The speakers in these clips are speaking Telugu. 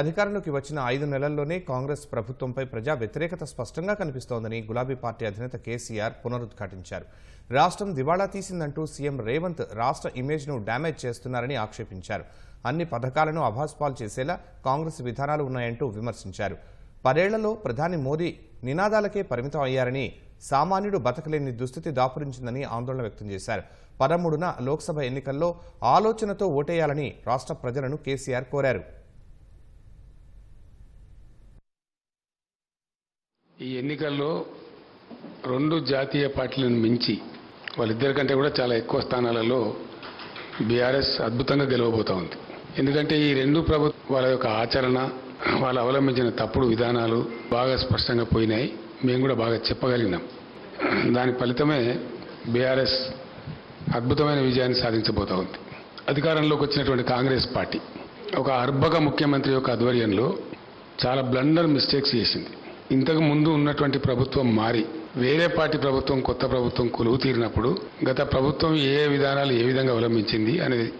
అధికారంలోకి వచ్చిన ఐదు నెలల్లోనే కాంగ్రెస్ ప్రభుత్వంపై ప్రజా వ్యతిరేకత స్పష్టంగా కనిపిస్తోందని గులాబీ పార్టీ అధినేత కేసీఆర్ పునరుద్ఘాటించారు. రాష్ట్రం దివాళా తీసిందంటూ సీఎం రేవంత్ రాష్ట్ర ఇమేజ్ను డ్యామేజ్ చేస్తున్నారని ఆక్షేపించారు. అన్ని పథకాలను అభాస్పాలు చేసేలా కాంగ్రెస్ విధానాలు ఉన్నాయంటూ విమర్శించారు. పదేళ్ళలో ప్రధాని మోదీ నినాదాలకే పరిమితం అయ్యారని సామాన్యుడు బతకలేని దుస్థితి దాపురించిందని ఆందోళన వ్యక్తం చేశారు. పదమూడున లోక్సభ ఎన్నికల్లో ఆలోచనతో ఓటేయాలని రాష్ట్ర ప్రజలను కేసీఆర్ కోరారు. ఎన్నికల్లో రెండు జాతీయ పార్టీలను మించి వాళ్ళిద్దరికంటే కూడా చాలా ఎక్కువ స్థానాలలో బీఆర్ఎస్ అద్భుతంగా గెలవబోతా ఉంది. ఎందుకంటే ఈ రెండు ప్రభుత్వ వాళ్ళ యొక్క ఆచరణ వాళ్ళు అవలంబించిన తప్పుడు విధానాలు బాగా స్పష్టంగా పోయినాయి. మేము కూడా బాగా చెప్పగలిగినాం. దాని ఫలితమే బీఆర్ఎస్ అద్భుతమైన విజయాన్ని సాధించబోతా ఉంది. అధికారంలోకి వచ్చినటువంటి కాంగ్రెస్ పార్టీ ఒక అర్భక ముఖ్యమంత్రి యొక్క ఆధ్వర్యంలో చాలా బ్లండర్ మిస్టేక్స్ చేసింది. ఇంతకు ముందు ఉన్నటువంటి ప్రభుత్వం మారి వేరే పార్టీ ప్రభుత్వం కొత్త ప్రభుత్వం కొలువు తీరినప్పుడు గత ప్రభుత్వం ఏ విధానాలు ఏ విధంగా అవలంబించింది అనేది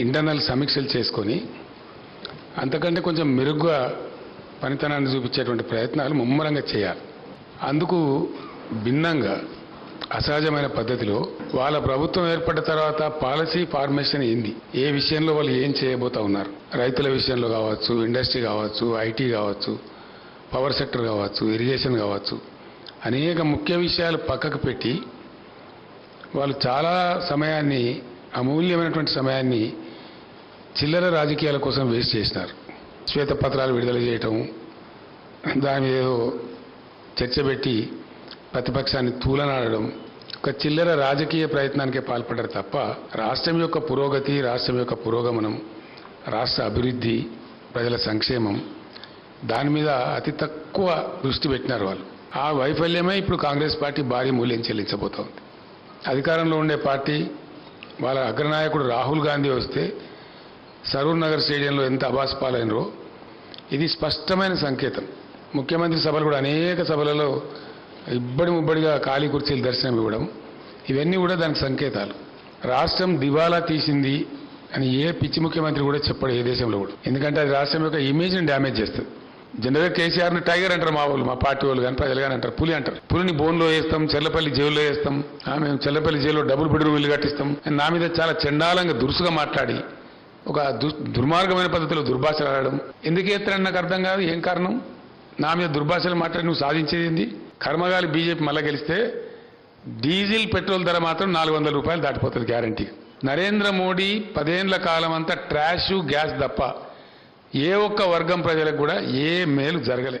ఇంటర్నల్ సమీక్షలు చేసుకొని అంతకంటే కొంచెం మెరుగ్గా పనితనాన్ని చూపించేటువంటి ప్రయత్నాలు ముమ్మరంగా చేయాలి. అందుకు భిన్నంగా అసహజమైన పద్ధతిలో వాళ్ళ ప్రభుత్వం ఏర్పడిన తర్వాత పాలసీ ఫార్మేషన్ ఏంది? ఏ విషయంలో వాళ్ళు ఏం చేయబోతా ఉన్నారు? రైతుల విషయంలో కావచ్చు ఇండస్ట్రీ కావచ్చు ఐటీ కావచ్చు పవర్ సెక్టర్ కావచ్చు ఇరిగేషన్ కావచ్చు అనేక ముఖ్య విషయాలు పక్కకు పెట్టి వాళ్ళు చాలా సమయాన్ని అమూల్యమైనటువంటి సమయాన్ని చిల్లర రాజకీయాల కోసం వేస్ట్ చేసినారు. శ్వేతపత్రాలు విడుదల చేయటం దాని మీద ఏదో చర్చ పెట్టి ప్రతిపక్షాన్ని తూలనాడడం ఒక చిల్లర రాజకీయ ప్రయత్నానికే పాల్పడ్డారు తప్ప రాష్ట్రం యొక్క పురోగతి రాష్ట్రం యొక్క పురోగమనం రాష్ట్ర అభివృద్ధి ప్రజల సంక్షేమం దాని మీద అతి తక్కువ దృష్టి పెట్టినారు వాళ్ళు. ఆ వైఫల్యమే ఇప్పుడు కాంగ్రెస్ పార్టీ భారీ మూల్యం చెల్లించబోతోంది. అధికారంలో ఉండే పార్టీ వాళ్ళ అగ్రనాయకుడు రాహుల్ గాంధీ వస్తే సరూర్ నగర్ స్టేడియంలో ఎంత అభాస్పాలైనరో ఇది స్పష్టమైన సంకేతం. ముఖ్యమంత్రి సభలు కూడా అనేక సభలలో ఇబ్బడి ముబ్బడిగా ఖాళీ కుర్చీలు దర్శనం ఇవ్వడం ఇవన్నీ కూడా దానికి సంకేతాలు. రాష్ట్రం దివాలా తీసింది అని ఏ పిచ్చి ముఖ్యమంత్రి కూడా చెప్పడు ఏ దేశంలో కూడా. ఎందుకంటే అది రాష్ట్రం యొక్క ఇమేజ్ని డ్యామేజ్ చేస్తుంది. జనరల్గా కేసీఆర్ని టైగర్ అంటారు మా వాళ్ళు మా పార్టీ వాళ్ళు కానీ ప్రజలు కానీ అంటారు. పులి అంటారు. పులిని బోన్లో వేస్తాం చెల్లపల్లి జైల్లో వేస్తాం. మేము చెల్లపల్లి జైల్లో డబుల్ బెడ్రూమ్ ఇల్లు కట్టిస్తాం. నా మీద చాలా చండాలంగా దురుసుగా మాట్లాడి ఒక దు దుర్మార్గమైన పద్ధతిలో దుర్భాషలు ఆడడం. ఎందుకు ఎత్తారని నాకు అర్థం కాదు ఏం కారణం? నా మీద దుర్భాషలు మాట్లాడి నువ్వు సాధించేది కర్మగాలి బీజేపీ మళ్ళా గెలిస్తే డీజిల్ పెట్రోల్ ధర మాత్రం నాలుగు వందల రూపాయలు దాటిపోతుంది గ్యారంటీ నరేంద్ర మోడీ పదేండ్ల కాలం అంతా ట్రాష్ గ్యాస్ తప్ప ఏ ఒక్క వర్గం ప్రజలకు కూడా ఏ మేలు జరగలే.